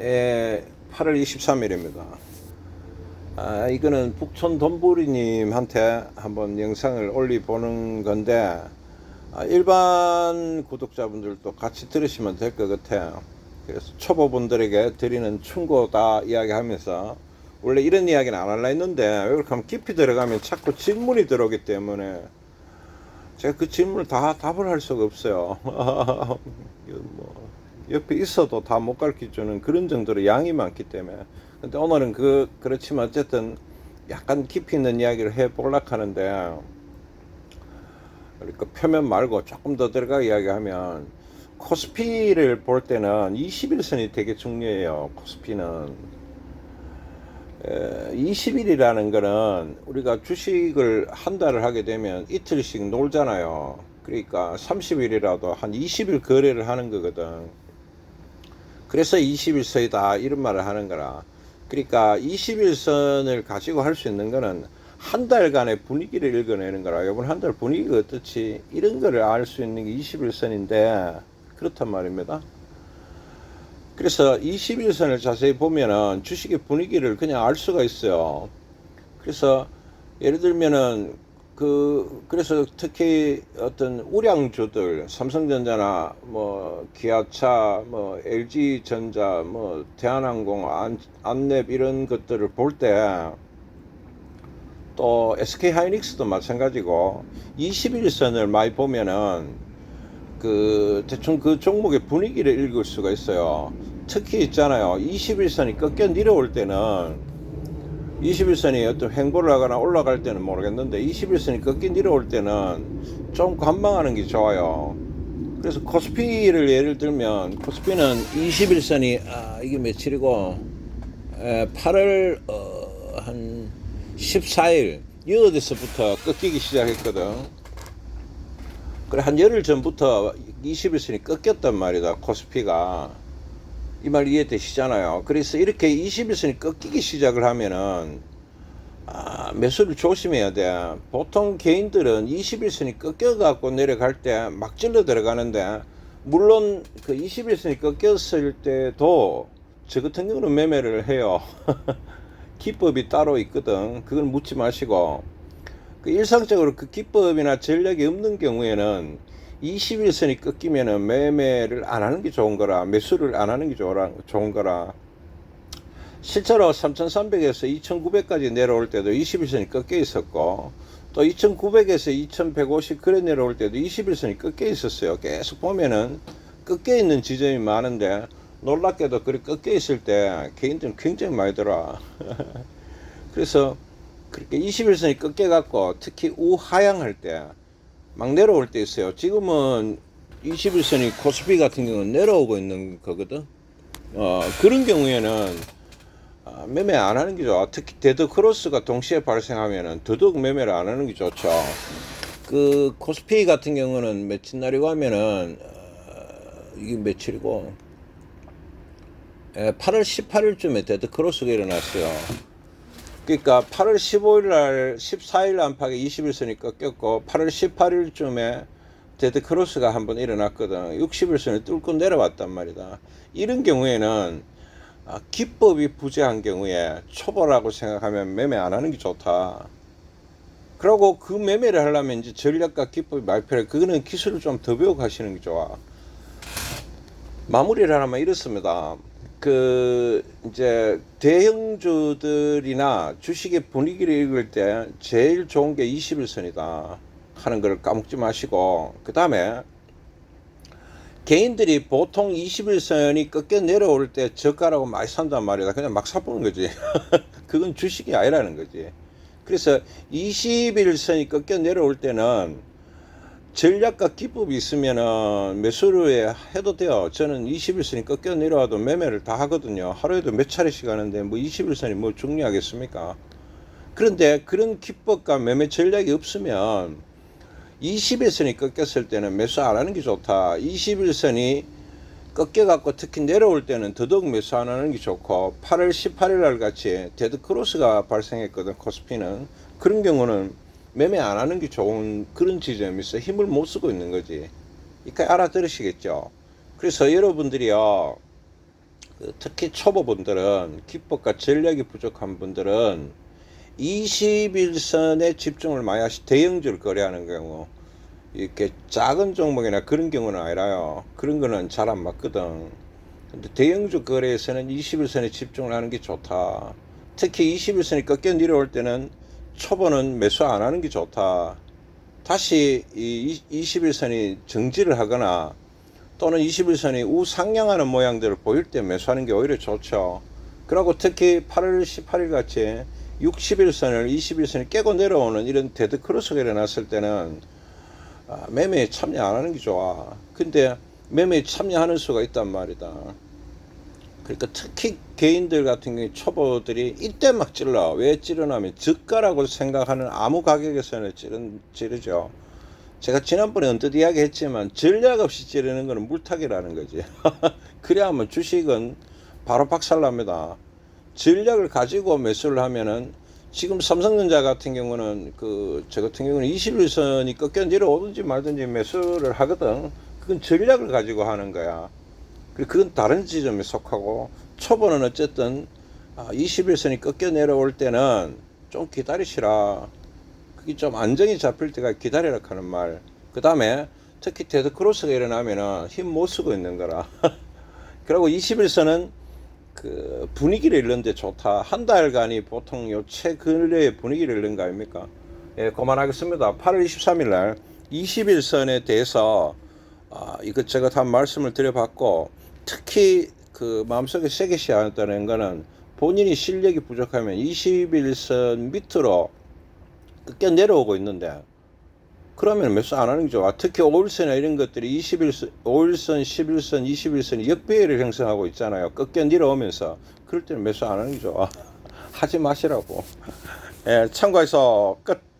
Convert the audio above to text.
에, 8월 23일입니다. 아, 이거는 북촌 돈부리님한테 한번 영상을 올려보는 건데, 아, 일반 구독자분들도 같이 들으시면 될 것 같아요. 그래서 초보분들에게 드리는 충고다 이야기하면서, 원래 이런 이야기는 안 하려 했는데, 왜 그렇게 하면 깊이 들어가면 자꾸 질문이 들어오기 때문에, 제가 그 질문을 다 답을 할 수가 없어요. 옆에 있어도 다 못 가르쳐 주는 그런 정도로 양이 많기 때문에. 근데 오늘은 그 그렇지만 어쨌든 약간 깊이 있는 이야기를 해 보려고 하는데 그러니까 표면 말고 조금 더 들어가 이야기하면 코스피를 볼 때는 21선이 되게 중요해요. 코스피는. 20일이라는 거는 우리가 주식을 한 달을 하게 되면 이틀씩 놀잖아요. 그러니까 30일이라도 한 20일 거래를 하는 거거든. 그래서 20일선이다 이런 말을 하는 거라. 그러니까 21선을 가지고 할 수 있는 거는 한 달간의 분위기를 읽어내는 거라. 이번 한 달 분위기가 어떻지? 이런 거를 알 수 있는 게 21선인데 그렇단 말입니다. 그래서 21선을 자세히 보면은 주식의 분위기를 그냥 알 수가 있어요. 그래서 예를 들면은 그 그래서 특히 어떤 우량주들 삼성전자나 뭐 기아차 뭐 LG전자 뭐 대한항공 안, 안랩 이런 것들을 볼 때 또 SK하이닉스도 마찬가지고 21선을 많이 보면은 그 대충 그 종목의 분위기를 읽을 수가 있어요. 특히 있잖아요. 21선이 꺾여 내려올 때는 21선이 어떤 횡보를 하거나 올라갈 때는 모르겠는데 21선이 꺾여 내려올 때는 좀 관망하는 게 좋아요. 그래서 코스피를 예를 들면 코스피는 21선이 아 이게 며칠이고 에, 8월 어, 한 14일 여기서부터 꺾이기 시작했거든. 그래 한 열흘 전부터 21선이 꺾였단 말이다 코스피가 이 말 이해되시잖아요. 그래서 이렇게 21선이 꺾이기 시작을 하면은 아, 매수를 조심해야 돼. 보통 개인들은 21선이 꺾여 갖고 내려갈 때 막 찔러 들어가는데 물론 그 21선이 꺾였을 때도 저 같은 경우는 매매를 해요. 기법이 따로 있거든. 그걸 묻지 마시고. 그 일상적으로 그 기법이나 전략이 없는 경우에는 21선이 꺾이면은 매매를 안 하는 게 좋은 거라 매수를 안 하는 게 좋은 거라. 실제로 3300에서 2900까지 내려올 때도 21선이 꺾여 있었고 또 2900에서 2150 그래 내려올 때도 21선이 꺾여 있었어요. 계속 보면은 꺾여 있는 지점이 많은데 놀랍게도 그렇게 꺾여 있을 때 개인들은 굉장히 많이 들어 그래서 그렇게 21선이 꺾여 갖고 특히 우하향할 때 막 내려올 때 있어요. 지금은 21선이 코스피 같은 경우는 내려오고 있는 거거든. 어, 그런 경우에는 아, 매매 안 하는 게 좋아. 특히 데드 크로스가 동시에 발생하면은 더더욱 매매를 안 하는 게 좋죠. 그 코스피 같은 경우는 며칠 날이고 하면은 어, 이게 며칠이고 에, 8월 18일쯤에 데드 크로스가 일어났어요. 그러니까 8월 15일 날 14일 안팎에 21선이 꺾였고 8월 18일쯤에 데드 크로스가 한번 일어났거든. 60일선을 뚫고 내려왔단 말이다. 이런 경우에는 아, 기법이 부재한 경우에 초보라고 생각하면 매매 안 하는 게 좋다. 그리고 그 매매를 하려면 이제 전략과 기법이 많이 필요해. 그거는 기술을 좀 더 배우고 하시는 게 좋아. 마무리를 하면 이렇습니다. 그 이제 대형주들이나 주식의 분위기를 읽을 때 제일 좋은 게 21선이다 하는 걸 까먹지 마시고 그 다음에 개인들이 보통 21선이 꺾여 내려올 때 저가라고 많이 산단 말이다. 그냥 막 사보는 거지. 그건 주식이 아니라는 거지. 그래서 21선이 꺾여 내려올 때는 전략과 기법이 있으면은 매수를 해도 돼요. 저는 21선이 꺾여 내려와도 매매를 다 하거든요. 하루에도 몇 차례씩 하는데 뭐 21선이 뭐 중요하겠습니까? 그런데 그런 기법과 매매 전략이 없으면 21선이 꺾였을 때는 매수 안 하는 게 좋다. 21선이 꺾여갖고 특히 내려올 때는 더더욱 매수 안 하는 게 좋고 8월 18일 날 같이 데드 크로스가 발생했거든 코스피는 그런 경우는 매매 안 하는 게 좋은 그런 있어 힘을 못 쓰고 있는 거지. 이까 알아들으시겠죠. 그래서 여러분들이요 그 특히 초보분들은 기법과 전략이 부족한 분들은 21선에 집중을 많이 하시 대형주를 거래하는 경우 이렇게 작은 종목이나 그런 경우는 아니라요. 그런 거는 잘 안 맞거든. 근데 대형주 거래에서는 21선에 집중을 하는 게 좋다. 특히 21선이 꺾여 내려올 때는 초보는 매수 안 하는 게 좋다. 다시 이 21선이 정지를 하거나 또는 21선이 우상향하는 모양들을 보일 때 매수하는 게 오히려 좋죠. 그리고 특히 8월 18일 같이 61선을 21선이 깨고 내려오는 이런 데드 크로스가 일어났을 때는 아, 매매에 참여 안 하는 게 좋아. 근데 매매에 참여하는 수가 있단 말이다. 그러니까 특히 개인들 같은 경우에 초보들이 이때 막 찔러. 왜 찌르냐면 저가라고 생각하는 아무 가격에서는 찌른, 찌르죠. 제가 지난번에 언뜻 이야기 했지만 전략 없이 찌르는 거는 물타기라는 거지. 그래야만 주식은 바로 박살납니다. 전략을 가지고 매수를 하면은 지금 삼성전자 같은 경우는 그 저 같은 경우는 21선이 꺾여 내려오든지 말든지 매수를 하거든. 그건 전략을 가지고 하는 거야. 그리고 그건 다른 지점에 속하고 초보는 어쨌든 21선이 꺾여 내려올 때는 좀 기다리시라. 그게 좀 안정이 잡힐 때가 기다리라 하는 말. 그 다음에 특히 데드 크로스가 일어나면은 힘 못 쓰고 있는 거라. 그리고 21선은 그 분위기를 잃는데 좋다. 한 달간이 보통 요 최 근래의 분위기를 잃는 거 아닙니까? 예, 그만하겠습니다. 8월 23일 날 21선에 대해서 아, 이것저것 한 말씀을 드려봤고 특히 그 마음속에 세게 시작했다는 거는 본인이 실력이 부족하면 21선 밑으로 꺾여 내려오고 있는데 그러면 매수 안 하는 게 좋아. 특히 5일선이나 이런 것들이 21선, 5일선, 11선, 21선이 역배열을 형성하고 있잖아요. 꺾여 내려오면서. 그럴 때는 매수 안 하는 게 좋아. 하지 마시라고. 예, 참고해서 끝.